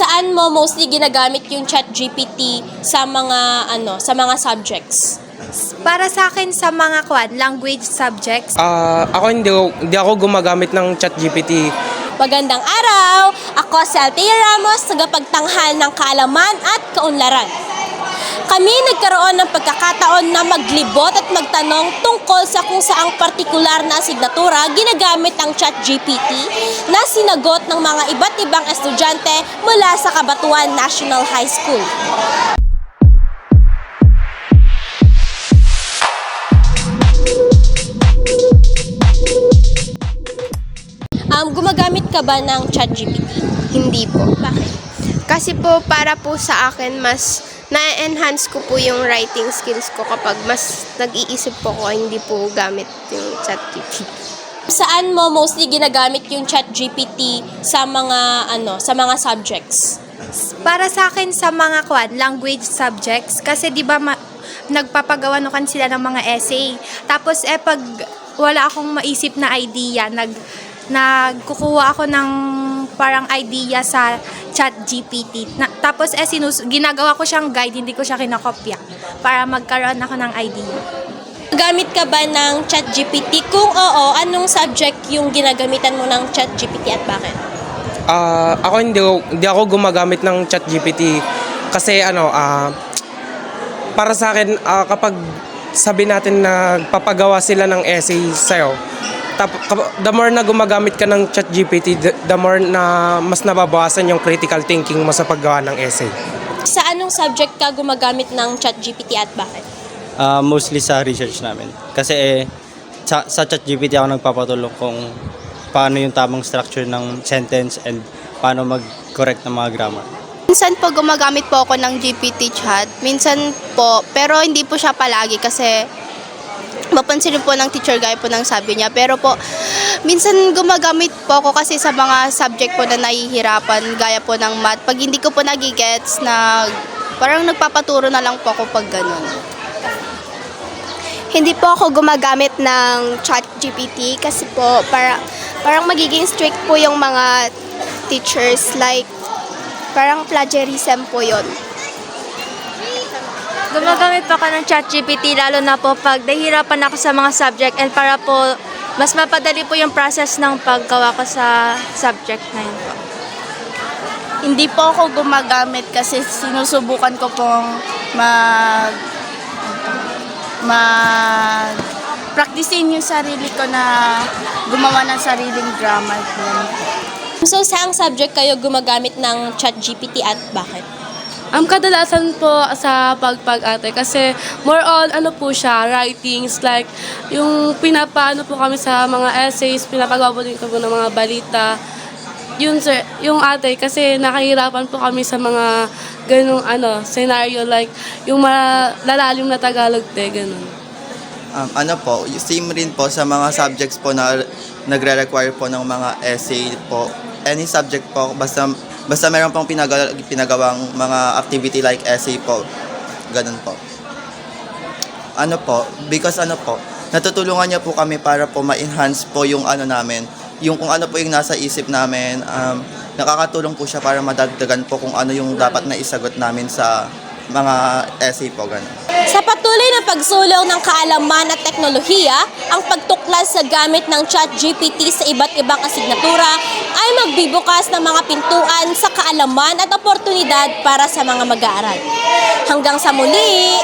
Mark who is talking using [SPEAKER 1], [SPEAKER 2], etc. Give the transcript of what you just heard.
[SPEAKER 1] Saan mo mostly ginagamit yung chat GPT sa mga ano, sa mga subjects?
[SPEAKER 2] Para sa akin sa mga kwan, language subjects,
[SPEAKER 3] Ah, ako hindi, hindi ako gumagamit ng ChatGPT.
[SPEAKER 1] Magandang araw! Ako si Althea Ramos, tagapagtanghal ng kaalaman at kaunlaran. Kami nagkaroon ng pagkakataon na maglibot at magtanong tungkol sa kung saang partikular na asignatura ginagamit ang ChatGPT na sinagot ng mga iba't ibang estudyante mula sa Kabatuan National High School. Um, gumagamit ka ba ng ChatGPT?
[SPEAKER 4] Hindi po.
[SPEAKER 1] Bakit?
[SPEAKER 4] Kasi po para po sa akin mas na-enhance ko po yung writing skills ko kapag mas nag-iisip po ko hindi po gamit yung chat GPT.
[SPEAKER 1] Saan mo mostly ginagamit yung ChatGPT sa mga ano, sa mga subjects?
[SPEAKER 2] para sa akin sa mga kwan, language subjects, kasi di ba ma- nagpapagawa no kan sila ng mga essay. Tapos eh pag wala akong maisip na idea, nag nagkukuha ako ng parang idea sa chat GPT. Na, tapos eh sinus, ginagawa ko siyang guide, hindi ko siya kinakopya para magkaroon ako ng idea.
[SPEAKER 1] Gamit ka ba ng ChatGPT? Kung oo, anong subject yung ginagamitan mo ng ChatGPT at bakit?
[SPEAKER 3] Ah, ako hindi, hindi ako gumagamit ng ChatGPT kasi ano, ah, para sa akin, ah, kapag sabi natin na papagawa sila ng essay sa'yo, tap, kap- the more na gumagamit ka ng ChatGPT, the, the more na mas nababawasan yung critical thinking mo sa paggawa ng essay.
[SPEAKER 1] Sa anong subject ka gumagamit ng ChatGPT at bakit?
[SPEAKER 5] Ah, mostly sa research namin. Kasi eh, sa, sa ChatGPT ako nagpapatulong kung paano yung tamang structure ng sentence and paano mag-correct ng mga grammar.
[SPEAKER 4] Minsan po gumagamit po ako ng GPT chat. Minsan po, pero hindi po siya palagi kasi mapansin po ng teacher gaya po ng sabi niya. Pero po, minsan gumagamit po ako kasi sa mga subject po na nahihirapan gaya po ng math. Pag hindi ko po nagigets na parang nagpapaturo na lang po ako pag ganun.
[SPEAKER 6] Hindi po ako gumagamit ng chat GPT kasi po para, parang magiging strict po yung mga teachers like parang plagiarism po yon.
[SPEAKER 7] Gumagamit pa ka ng ChatGPT lalo na po pag nahihirapan ako sa mga subject and para po mas mapadali po yung process ng paggawa ko sa subject na yun po.
[SPEAKER 8] Hindi po ako gumagamit kasi sinusubukan ko pong mag mag practicein yung sarili ko na gumawa ng sariling grammar po.
[SPEAKER 1] So, saang subject kayo gumagamit ng ChatGPT at bakit?
[SPEAKER 9] Ang kadalasan po sa pagpag-ate kasi more on ano po siya, writings like yung pinapaano po kami sa mga essays, din ko po ng mga balita. Yun sir, yung ate kasi nakahirapan po kami sa mga ganung ano, scenario like yung malalalim na Tagalog te, ganun.
[SPEAKER 10] Um, ano po, same rin po sa mga subjects po na nagre-require po ng mga essay po. Any subject po, basta basta meron pong pinagawa, pinagawang mga activity like essay po. Ganun po. Ano po, because ano po, natutulungan niya po kami para po ma-enhance po yung ano namin, yung kung ano po yung nasa isip namin, um, nakakatulong po siya para madagdagan po kung ano yung dapat na isagot namin sa mga essay po, ganun.
[SPEAKER 1] Sa patuloy na pagsulong ng kaalaman at teknolohiya, ang pagtuklas sa gamit ng ChatGPT sa iba't ibang asignatura ay magbibukas ng mga pintuan sa kaalaman at oportunidad para sa mga mag-aaral. Hanggang sa muli,